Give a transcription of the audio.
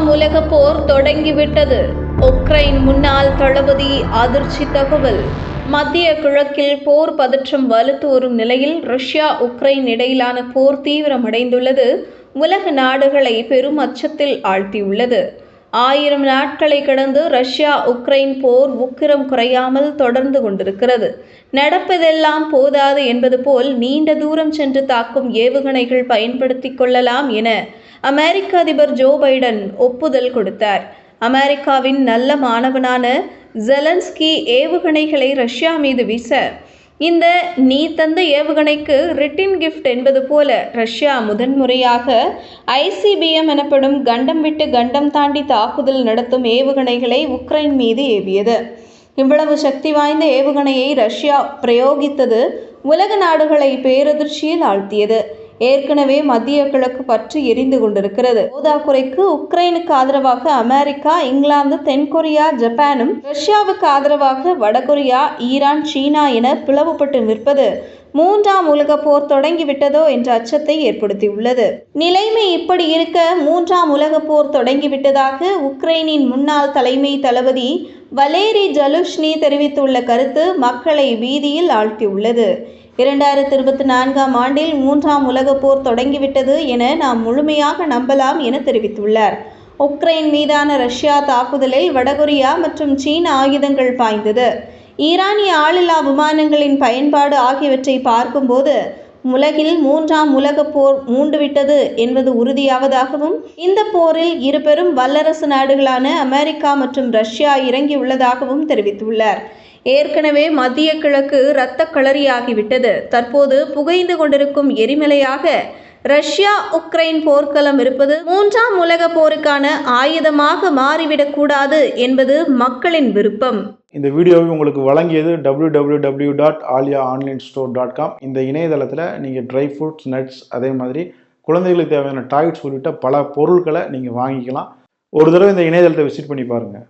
இரண்டாம் உலக போர் தொடங்கிவிட்டது. உக்ரைன் முன்னாள் தளபதி அதிர்ச்சி தகவல். மத்திய கிழக்கில் போர் பதற்றம் வலுத்து வரும் நிலையில் ரஷ்யா உக்ரைன் இடையிலான போர் தீவிரமடைந்துள்ளது. உலக நாடுகளை பெரும் அச்சத்தில் ஆழ்த்தியுள்ளது. ஆயிரம் நாட்களை கடந்து ரஷ்யா உக்ரைன் போர் உக்கிரம் குறையாமல் தொடர்ந்து கொண்டிருக்கிறது. நடப்பதெல்லாம் போதாது என்பது போல் நீண்ட தூரம் சென்று தாக்கும் ஏவுகணைகள் பயன்படுத்திக் கொள்ளலாம் என அமெரிக்க அதிபர் ஜோ பைடன் ஒப்புதல் கொடுத்தார். அமெரிக்காவின் நல்ல மாணவனான ஜெலன்ஸ்கி ஏவுகணைகளை ரஷ்யா மீது வீச இந்த நீ தந்த ஏவுகணைக்கு ரிட்டின் கிஃப்ட் என்பது போல ரஷ்யா முதன்முறையாக ஐசிபிஎம் எனப்படும் கண்டம் விட்டு கண்டம் தாண்டி தாக்குதல் நடத்தும் ஏவுகணைகளை உக்ரைன் மீது ஏவியது. இவ்வளவு சக்தி வாய்ந்த ஏவுகணையை ரஷ்யா பிரயோகித்தது உலக நாடுகளை பேரதிர்ச்சியில் ஆழ்த்தியது. ஏற்கனவே மத்திய கிழக்கு பற்றி எரிந்து கொண்டிருக்கிறது. போதாக்குறைக்கு உக்ரைனுக்கு ஆதரவாக அமெரிக்கா இங்கிலாந்து தென்கொரியா ஜப்பானும் ரஷ்யாவுக்கு ஆதரவாக வடகொரியா ஈரான் சீனா என பிளவுபட்டு நிற்பது. மூன்றாம் உலக போர் தொடங்கிவிட்டதோ என்ற அச்சத்தை ஏற்படுத்தியுள்ளது. நிலைமை இப்படி இருக்க மூன்றாம் உலக போர் தொடங்கிவிட்டதாக உக்ரைனின் முன்னாள் தலைமை தளபதி வலேரி ஜலுஷ்னி தெரிவித்துள்ள கருத்து மக்களை வீதியில் ஆழ்த்தியுள்ளது. இரண்டாயிரத்தி இருபத்தி நான்காம் ஆண்டில் மூன்றாம் உலகப் போர் தொடங்கிவிட்டது என நாம் முழுமையாக நம்பலாம் என தெரிவித்துள்ளார். உக்ரைன் மீதான ரஷ்யா தாக்குதலில் வடகொரியா மற்றும் சீன ஆயுதங்கள் பாய்ந்தது. ஈரானிய ஆளில்லா விமானங்களின் பயன்பாடு ஆகியவற்றை பார்க்கும்போது உலகில் மூன்றாம் உலகப் போர் மூண்டுவிட்டது என்பது உறுதியாவதாகவும் இந்த போரில் இரு பெரும் வல்லரசு நாடுகளான அமெரிக்கா மற்றும் ரஷ்யா இறங்கியுள்ளதாகவும் தெரிவித்துள்ளார். ஏற்கனவே மத்திய கிழக்கு இரத்த களரியாகிவிட்டது. தற்போது புகைந்து கொண்டிருக்கும் எரிமலையாக ரஷ்யா உக்ரைன் போர்க்களம் இருப்பது மூன்றாம் உலக போருக்கான ஆயுதமாக மாறிவிடக்கூடாது என்பது மக்களின் விருப்பம். இந்த வீடியோவை உங்களுக்கு வழங்கியது www.alia dot Alia online store dot com இந்த இணையதளத்தில் நீங்கள் ட்ரை ஃப்ரூட்ஸ் நட்ஸ் அதே மாதிரி குழந்தைகளுக்கு தேவையான டாய்ஸ் உள்ளிட்ட பல பொருட்களை நீங்கள் வாங்கிக்கலாம். ஒரு தடவை இந்த இணையதளத்தை விசிட் பண்ணி பாருங்கள்